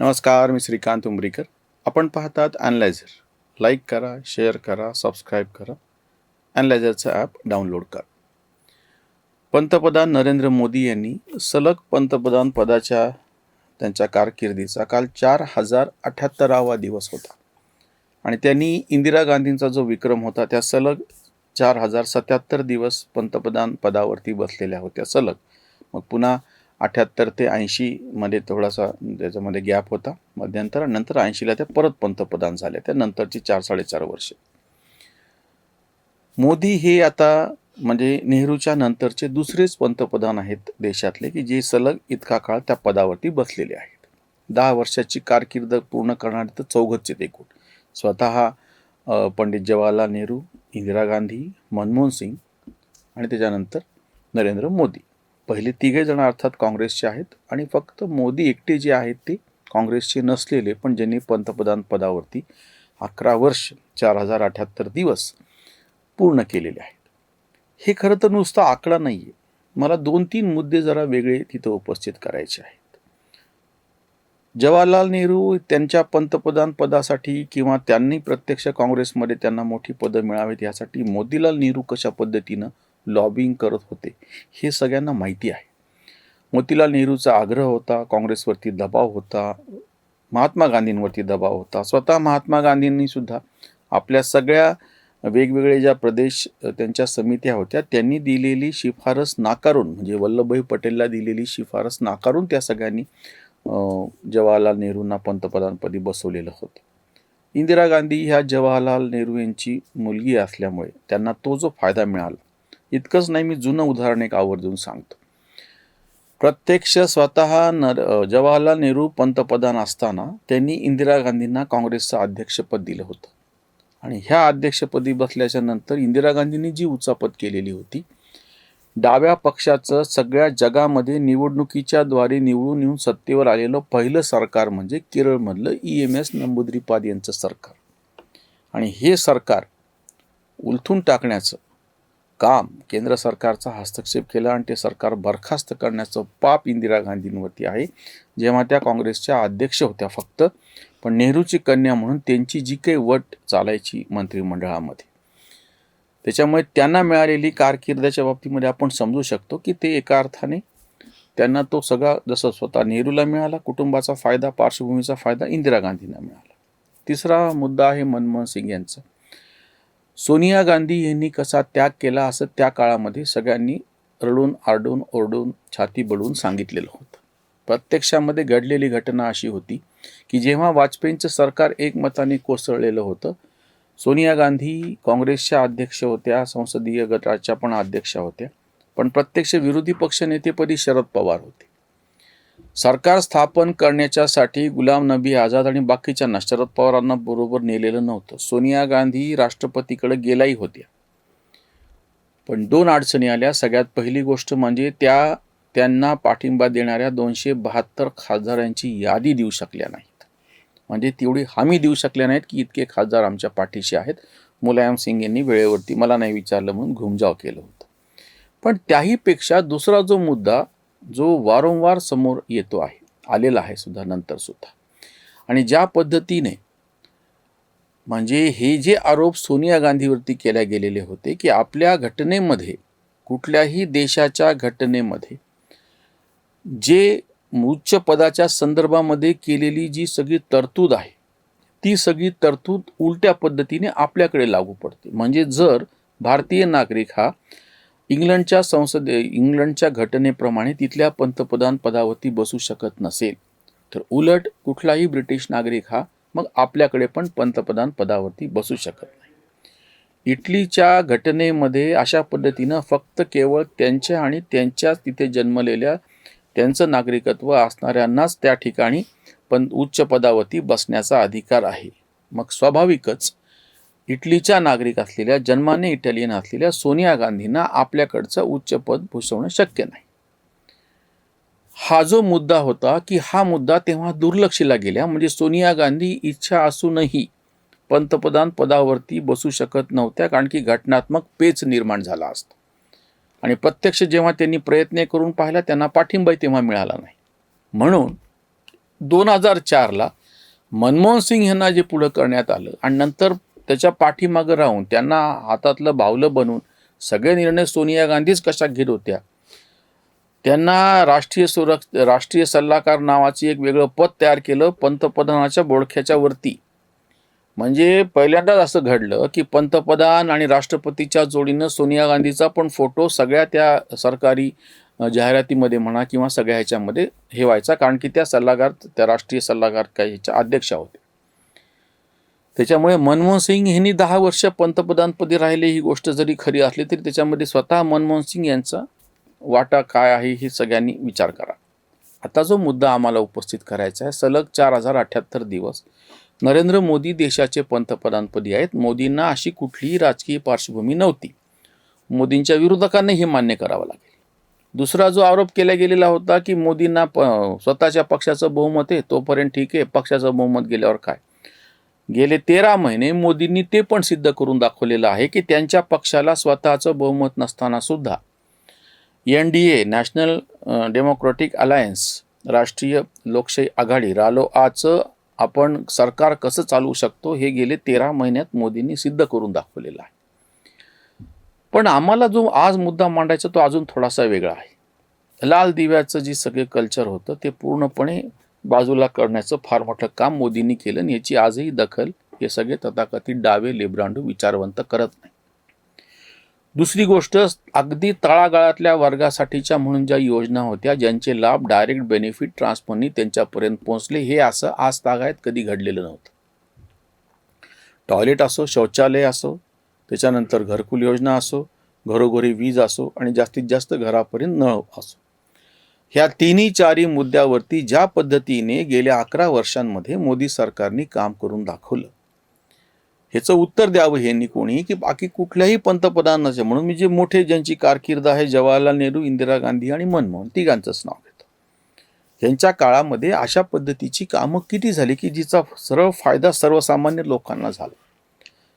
नमस्कार मी श्रीकांत उंबरीकर. आपण पाहतात ॲनलायझर लाईक करा शेअर करा सबस्क्राईब करा. ॲनलायझरचं ॲप डाउनलोड करा. पंतप्रधान नरेंद्र मोदी यांनी सलग पंतप्रधान पदाच्या त्यांच्या कारकिर्दीचा काल चार हजार अठ्ठ्याहत्तरावा दिवस होता. आणि त्यांनी इंदिरा गांधींचा जो विक्रम होता त्या सलग चार हजार सत्याहत्तर दिवस पंतप्रधान पदावरती बसलेल्या होत्या. सलग. मग पुन्हा अठ्याहत्तर ते ऐंशीमध्ये थोडासा त्याच्यामध्ये गॅप होता. मध्यंतर नंतर ऐंशीला त्या परत पंतप्रधान झाल्या. त्या नंतरची चार साडेचार वर्षे. मोदी हे आता म्हणजे नेहरूच्या नंतरचे दुसरेच पंतप्रधान आहेत देशातले की जे सलग इतका काळ त्या पदावरती बसलेले आहेत. दहा वर्षाची कारकीर्द पूर्ण करणारे तर चौघच आहेत एकूण. स्वतः पंडित जवाहरलाल नेहरू इंदिरा गांधी मनमोहन सिंग आणि त्याच्यानंतर नरेंद्र मोदी. पहिले तिघे जण अर्थात काँग्रेसचे आहेत आणि फक्त मोदी एकटे जे आहेत ते काँग्रेसचे नसलेले पण ज्यांनी पंतप्रधान पदावरती अकरा वर्ष चार हजार अठ्याहत्तर दिवस पूर्ण केलेले आहेत. हे खरं तर नुसता आकडा नाही आहे मला दोन तीन मुद्दे जरा वेगळे तिथं उपस्थित करायचे आहेत. जवाहरलाल नेहरू त्यांच्या पंतप्रधान पदासाठी किंवा त्यांनी प्रत्यक्ष काँग्रेसमध्ये त्यांना मोठी पदं मिळावीत यासाठी मोतीलाल नेहरू कशा पद्धतीनं लॉबिंग करत होते. हे सगळ्यांना माहिती आहे. मोतीलाल नेहरूचा आग्रह होता काँग्रेसवरती दबाव होता महात्मा गांधींवरती दबाव होता. स्वतः महात्मा गांधींनी सुद्धा आपल्या सगळ्या वेगवेगळे ज्या प्रदेश त्यांच्या समित्या होत्या त्यांनी दिलेली शिफारस नाकारून म्हणजे वल्लभभाई पटेलला दिलेली शिफारस नाकारून त्या सगळ्यांनी जवाहरलाल नेहरूंना पंतप्रधानपदी बसवलेलं होतं. इंदिरा गांधी ह्या जवाहरलाल नेहरू यांची मुलगी असल्यामुळे त्यांना तो जो फायदा मिळाला इतकंच नाही मी जुनं उदाहरण एक आवर्जून सांगतो. प्रत्यक्ष स्वतः नर जवाहरलाल नेहरू पंतप्रधान असताना त्यांनी इंदिरा गांधींना काँग्रेसचं अध्यक्षपद दिलं होतं. आणि ह्या अध्यक्षपदी बसल्याच्या नंतर इंदिरा गांधींनी जी उचापत केलेली होती डाव्या पक्षाचं सगळ्या जगामध्ये निवडणुकीच्या द्वारे निवडून येऊन सत्तेवर आलेलं पहिलं सरकार म्हणजे केरळमधलं ई एम एस नंबुद्रीपाद यांचं सरकार. आणि हे सरकार उलथून टाकण्याचं काम केंद्र सरकारचा हस्तक्षेप केला आणि ते सरकार बरखास्त करण्याचं पाप इंदिरा गांधींवरती आहे. जेव्हा त्या काँग्रेसच्या अध्यक्ष होत्या फक्त पण नेहरूची कन्या म्हणून त्यांची जी काही वट चालायची मंत्रिमंडळामध्ये. त्याच्यामुळे त्यांना मिळालेली कारकिर्दीच्या बाबतीमध्ये आपण समजू शकतो की ते एका अर्थाने त्यांना तो सगळा जसं स्वतः नेहरूला मिळाला कुटुंबाचा फायदा पार्श्वभूमीचा फायदा इंदिरा गांधींना मिळाला. तिसरा मुद्दा आहे मनमोहन सिंग यांचा. सोनिया गांधी यांनी कसा त्याग केला असं त्या काळामध्ये सगळ्यांनी रडून आरडून ओरडून छाती बडवून सांगितलेलं होतं. प्रत्यक्षामध्ये घडलेली घटना अशी होती की जेव्हा वाजपेयींचं सरकार एकमताने कोसळलेलं होतं सोनिया गांधी काँग्रेसच्या अध्यक्ष होत्या संसदीय गटाच्या पण अध्यक्षा होत्या पण प्रत्यक्ष विरोधी पक्षनेतेपदी शरद पवार होते. सरकार स्थापन करण्याच्यासाठी गुलाम नबी आझाद आणि बाकीच्यांना शरद पवारांना बरोबर नेलेलं नव्हतं. सोनिया गांधी राष्ट्रपतीकडे गेल्याही होत्या. पण दोन अडचणी आल्या. सगळ्यात पहिली गोष्ट म्हणजे त्या त्यांना पाठिंबा देणाऱ्या दोनशे बहात्तर खासदारांची यादी देऊ शकल्या नाहीत. म्हणजे तेवढी हमी देऊ शकल्या नाहीत की इतके खासदार आमच्या पाठीशी आहेत. मुलायम सिंग यांनी वेळेवरती मला नाही विचारलं म्हणून घुमजाव केलं होतं. पण त्याहीपेक्षा दुसरा जो मुद्दा जो वारंवार समोर येतो आहे आलेला आहे सुद्धा नंतर सुद्धा. आणि ज्या पद्धतीने म्हणजे हे जे आरोप सोनिया गांधीवरती केल्या गेलेले होते की आपल्या घटनेमध्ये कुठल्याही देशाच्या घटनेमध्ये जे उच्च पदाच्या संदर्भामध्ये केलेली जी सगळी तरतूद आहे ती सगळी तरतूद उलट्या पद्धतीने आपल्याकडे लागू पडते. म्हणजे जर भारतीय नागरिक हा इंग्लंडच्या संसदे इंग्लंडच्या घटनेप्रमाणे तिथल्या पंतप्रधान पदावरती बसू शकत नसेल. तर उलट कुठलाही ब्रिटिश नागरिक हा मग आपल्याकडे पण पंतप्रधान पदावरती बसू शकत नाही. इटलीच्या घटनेमध्ये अशा पद्धतीनं फक्त केवळ त्यांच्या आणि त्यांच्याच तिथे जन्मलेल्या त्यांचं नागरिकत्व असणाऱ्यांनाच त्या ठिकाणी पण उच्च पदावरती बसण्याचा अधिकार आहे. मग स्वाभाविकच इटलीच्या नागरिक असलेल्या जन्माने इटालियन असलेल्या सोनिया गांधींना आपल्याकडचं उच्च पद भूषवणं शक्य नाही. हा जो मुद्दा होता की हा मुद्दा तेव्हा दुर्लक्षीला गेल्या म्हणजे सोनिया गांधी इच्छा असूनही पंतप्रधान पदावरती बसू शकत नव्हत्या कारण की घटनात्मक पेच निर्माण झाला असतो. आणि प्रत्यक्ष जेव्हा त्यांनी प्रयत्न करून पाहिला त्यांना पाठिंबाही तेव्हा मिळाला नाही. म्हणून दोन हजार चारला मनमोहन सिंग यांना जे पुढं करण्यात आलं आणि नंतर त्याच्या पाठीमागं राहून त्यांना हातातलं बावलं बनवून सगळे निर्णय सोनिया गांधीच कशा घेत होत्या? त्यांना राष्ट्रीय सुरक्ष राष्ट्रीय सल्लागार नावाची एक वेगळं पद तयार केलं पंतप्रधानाच्या बोडख्याच्या वरती. म्हणजे पहिल्यांदाच असं घडलं की पंतप्रधान आणि राष्ट्रपतीच्या जोडीनं सोनिया गांधीचा पण फोटो सगळ्या त्या सरकारी जाहिरातीमध्ये म्हणा किंवा सगळ्या ह्याच्यामध्ये हे व्हायचा कारण की त्या सल्लागार त्या राष्ट्रीय सल्लागार काही ह्याच्या अध्यक्षा होते त्याच्यामुळे मनमोहन सिंग यांनी दहा वर्ष पंतप्रधानपदी राहिले ही गोष्ट जरी खरी असली तरी त्याच्यामध्ये स्वतः मनमोहन सिंग यांचा वाटा काय आहे हे सगळ्यांनी विचार करा. आता जो मुद्दा आम्हाला उपस्थित करायचा आहे सलग चार हजार अठ्ठ्याहत्तर दिवस. नरेंद्र मोदी देशाचे पंतप्रधानपदी आहेत. मोदींना अशी कुठलीही राजकीय पार्श्वभूमी नव्हती. मोदींच्या विरोधकांना हे मान्य करावं लागेल. दुसरा जो आरोप केला गेलेला होता की मोदींना प स्वतःच्या पक्षाचं बहुमत आहे तोपर्यंत ठीक आहे. पक्षाचं बहुमत गेल्यावर काय? गेले तेरा महिने मोदींनी ते पण सिद्ध करून दाखवलेलं आहे की त्यांच्या पक्षाला स्वतःचं बहुमत नसताना सुद्धा N D A National Democratic Alliance राष्ट्रीय लोकशाही आघाडी रालो आचं आपण सरकार कसं चालवू शकतो हे गेले तेरा महिन्यात मोदींनी सिद्ध करून दाखवलेलं आहे. पण आम्हाला जो आज मुद्दा मांडायचा तो अजून थोडासा वेगळा आहे. लाल दिव्याचं जे सगळे कल्चर होतं ते पूर्णपणे बाजूला करण्याचं फार मोठं काम मोदींनी केलं आणि याची आजही दखल हे सगळे तथाकथित डावे लेब्रांडू विचारवंत करत नाही दुसरी गोष्ट अगदी तळागाळातल्या वर्गासाठीच्या म्हणून ज्या योजना होत्या ज्यांचे लाभ डायरेक्ट बेनिफिट ट्रान्सफरनी त्यांच्यापर्यंत पोहोचले हे असं आज तागायत कधी घडलेलं नव्हतं. टॉयलेट असो शौचालय असो त्याच्यानंतर घरकुल योजना असो घरोघरी वीज असो आणि जास्तीत जास्त घरापर्यंत नळ असो. ह्या तिन्ही चारी मुद्द्यावरती ज्या पद्धतीने गेल्या अकरा वर्षांमध्ये मोदी सरकारने काम करून दाखवलं ह्याचं उत्तर द्यावं हे कोणी की बाकी कुठल्याही पंतप्रधान नसे म्हणून मी जे मोठे ज्यांची कारकीर्द आहे जवाहरलाल नेहरू इंदिरा गांधी आणि मनमोहन तिघांचंच नाव घेतो. ह्यांच्या काळामध्ये अशा पद्धतीची कामं किती झाली की जिचा सरळ फायदा सर्वसामान्य लोकांना झाला.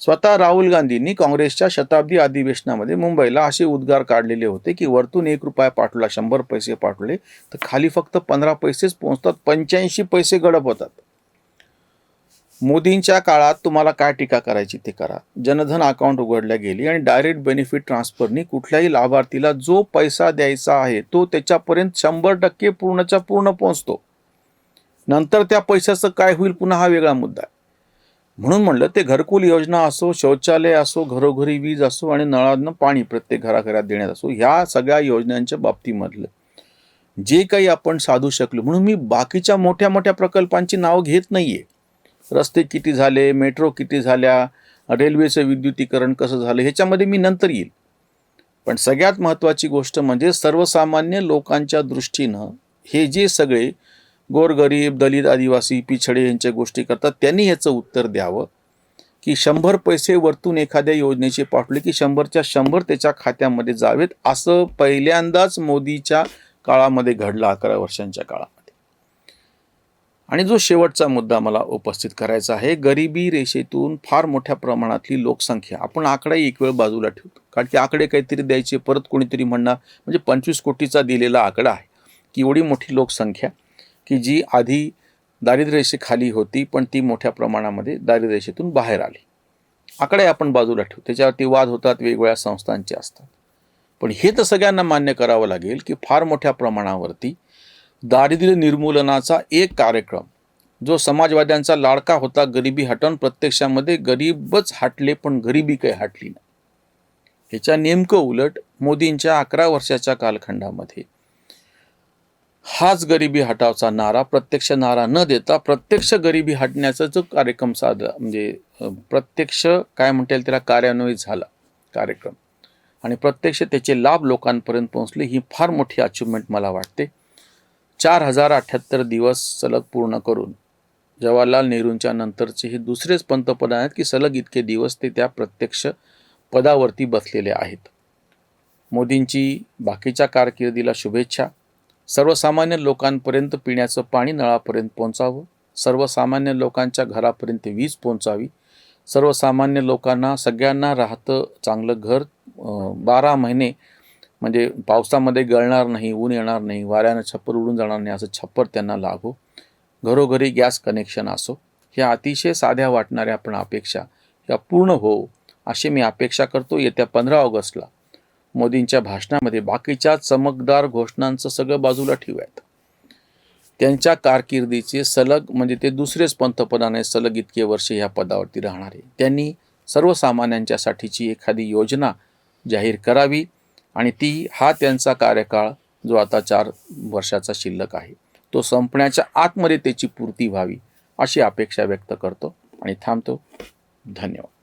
स्वतः राहुल गांधींनी काँग्रेसच्या शताब्दी अधिवेशनामध्ये मुंबईला असे उद्गार काढलेले होते की वरतून एक रुपया पाठवला शंभर पैसे पाठवले तर खाली फक्त पंधरा पैसेच पोहोचतात पंच्याऐंशी पैसे गडप होतात. मोदींच्या काळात तुम्हाला काय टीका करायची ते करा. जनधन अकाउंट उघडल्या गेली आणि डायरेक्ट बेनिफिट ट्रान्सफरनी कुठल्याही लाभार्थीला जो पैसा द्यायचा आहे तो त्याच्यापर्यंत शंभर टक्के पूर्णच्या पूर्ण पोहोचतो. नंतर त्या पैशाचं काय होईल पुन्हा हा वेगळा मुद्दा आहे. म्हणून म्हणलं ते घरकुल योजना असो शौचालय असो घरोघरी वीज असो आणि नळांना पाणी प्रत्येक घराघरात देण्यात असो ह्या सगळ्या योजनांच्या बाबतीमधलं जे काही आपण साधू शकलो. म्हणून मी बाकीच्या मोठ्या मोठ्या प्रकल्पांची नावं घेत नाहीये. रस्ते किती झाले मेट्रो किती झाल्या रेल्वेचं विद्युतीकरण कसं झालं ह्याच्यामध्ये मी नंतर येईल. पण सगळ्यात महत्त्वाची गोष्ट म्हणजे सर्वसामान्य लोकांच्या दृष्टीनं हे जे सगळे गोरगरीब दलित आदिवासी पिछडे यांच्या गोष्टी करतात. त्यांनी ह्याचं उत्तर द्यावं की शंभर पैसे वरतून एखाद्या योजनेचे पाठवले की शंभरच्या शंभर त्याच्या खात्यामध्ये जावेत. असं पहिल्यांदाच मोदीच्या काळामध्ये घडलं अकरा वर्षांच्या काळामध्ये. आणि जो शेवटचा मुद्दा मला उपस्थित करायचा आहे गरिबी रेषेतून फार मोठ्या प्रमाणातली लोकसंख्या. आपण आकडा एक वेळ बाजूला ठेवतो. कारण की आकडे काहीतरी द्यायचे परत कोणीतरी म्हणणार म्हणजे पंचवीस कोटीचा दिलेला आकडा आहे की एवढी मोठी लोकसंख्या. की जी आधी दारिद्र्यरेषेखाली होती पण ती मोठ्या प्रमाणामध्ये दारिद्र्यरेषेतून बाहेर आली. आकडे आपण बाजूला ठेवू. त्याच्यावरती वाद होतात वेगवेगळ्या संस्थांचे असतात. पण हे तर सगळ्यांना मान्य करावं लागेल की फार मोठ्या प्रमाणावरती दारिद्र्य निर्मूलनाचा एक कार्यक्रम जो समाजवाद्यांचा लाडका होता गरिबी हटवून प्रत्यक्षामध्ये गरीबच हटले पण गरिबी काही हटली नाही. ह्याच्या नेमकं उलट मोदींच्या अकरा वर्षाच्या कालखंडामध्ये हाच गरिबी हटावचा नारा प्रत्यक्ष नारा न देता प्रत्यक्ष गरिबी हटण्याचा जो कार्यक्रम साधला म्हणजे प्रत्यक्ष काय म्हणता येईल त्याला? कार्यान्वित झाला कार्यक्रम. आणि प्रत्यक्ष त्याचे लाभ लोकांपर्यंत पोहोचले ही फार मोठी अचिव्हमेंट मला वाटते. चार हजार अठ्ठ्याहत्तर दिवस सलग पूर्ण करून जवाहरलाल नेहरूंच्या नंतरचे हे दुसरेच पंतप्रधान आहेत की सलग इतके दिवस ते त्या प्रत्यक्ष पदावरती बसलेले आहेत. मोदींची बाकीच्या कारकिर्दीला शुभेच्छा. सर्वसामान्य लोकांपर्यंत पिण्याचं पाणी नळापर्यंत पोहोचावं. सर्वसामान्य लोकांच्या घरापर्यंत वीज पोहोचावी. सर्वसामान्य लोकांना सगळ्यांना राहतं चांगलं घर बारा महिने म्हणजे पावसामध्ये गळणार नाही ऊन येणार नाही वाऱ्यानं छप्पर उडून जाणार नाही असं छप्पर त्यांना लागो घरोघरी गॅस कनेक्शन असो. ह्या अतिशय साध्या वाटणाऱ्या आपण अपेक्षा ह्या पूर्ण हो अशी मी अपेक्षा करतो. येत्या पंधरा ऑगस्टला मोदींच्या भाषणामध्ये बाकीच्या चमकदार घोषणांचं सगळं बाजूला ठेवूयात त्यांच्या कारकिर्दीचे सलग म्हणजे ते दुसरेच पंतप्रधान आहे सलग इतके वर्ष ह्या पदावरती राहणारे त्यांनी सर्वसामान्यांच्यासाठीची एखादी योजना जाहीर करावी आणि ती हा त्यांचा कार्यकाळ जो आता चार वर्षाचा शिल्लक आहे तो संपण्याच्या आतमध्ये त्याची पूर्ती व्हावी अशी अपेक्षा व्यक्त करतो आणि थांबतो. धन्यवाद.